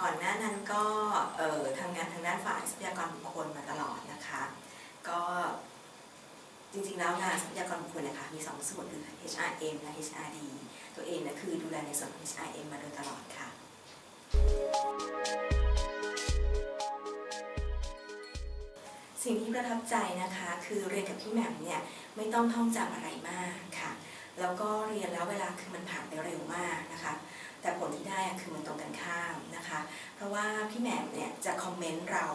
ก่อนหน้านั้นก็ทำงานทางด้านฝ่ายทรัพยากรบุคคลมาตลอดนะคะ ก็จริงๆแล้วงานทรัพยากรบุคคลนะคะมี 2 ส่วนคือ HRM และ HRD ตัวเองนะคือดูแลในส่วนของ HRM มาโดยตลอดค่ะสิ่งที่ประทับใจนะคะ คือเรียนกับพี่แหม่มเนี่ยไม่ต้องท่องจำอะไรมากค่ะ แล้วก็เรียนแล้วเวลาคือมันผ่านไปเร็วมากนะคะ แต่ผลที่ได้คือมันตรงกันข้ามนะคะ เพราะว่าพี่แหม่มเนี่ยจะคอมเมนต์เรา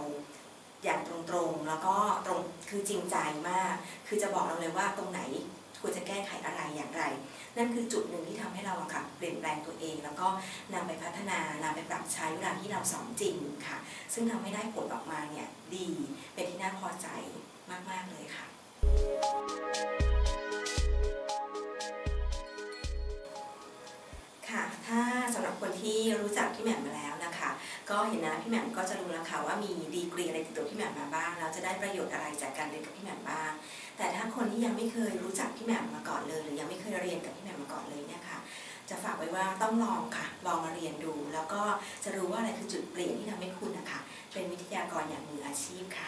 อย่างตรงๆ แล้วก็ตรงคือจริงใจมาก คือจะบอกเราเลยว่าตรงไหนควรจะแก้ไขอะไรอย่างไร นั่นคือจุดหนึ่งที่ทำให้เราอะค่ะเปลี่ยนแปลงตัวเอง แล้วก็นำไปพัฒนานำไปปรับใช้เวลาที่เราสอนจริงค่ะ ซึ่งทำให้ได้ผลออกมาเนี่ยดีเป็นที่น่าพอใจมากๆเลยค่ะ ค่ะถ้า บคนที่รู้จักพี่แหม่มมาแล้วนะคะ ก็เห็นนะพี่แหม่มก็จะรู้แล้วค่ะว่ามีดีกรีอะไรติดตัวพี่แหม่มมาบ้างแล้วจะได้ประโยชน์อะไรจากการเรียนกับพี่แหม่มบ้าง แต่ถ้าคนที่ยังไม่เคยรู้จักพี่แหม่มมาก่อนเลย หรือยังไม่เคยเรียนกับพี่แหม่มมาก่อนเลยเนี่ยค่ะจะฝากไว้ว่าต้องลองค่ะ ลองมาเรียนดู แล้วก็จะรู้ว่าอะไรคือจุดเปลี่ยนที่ทำให้คุณนะคะ เป็นวิทยากรอย่างมืออาชีพค่ะ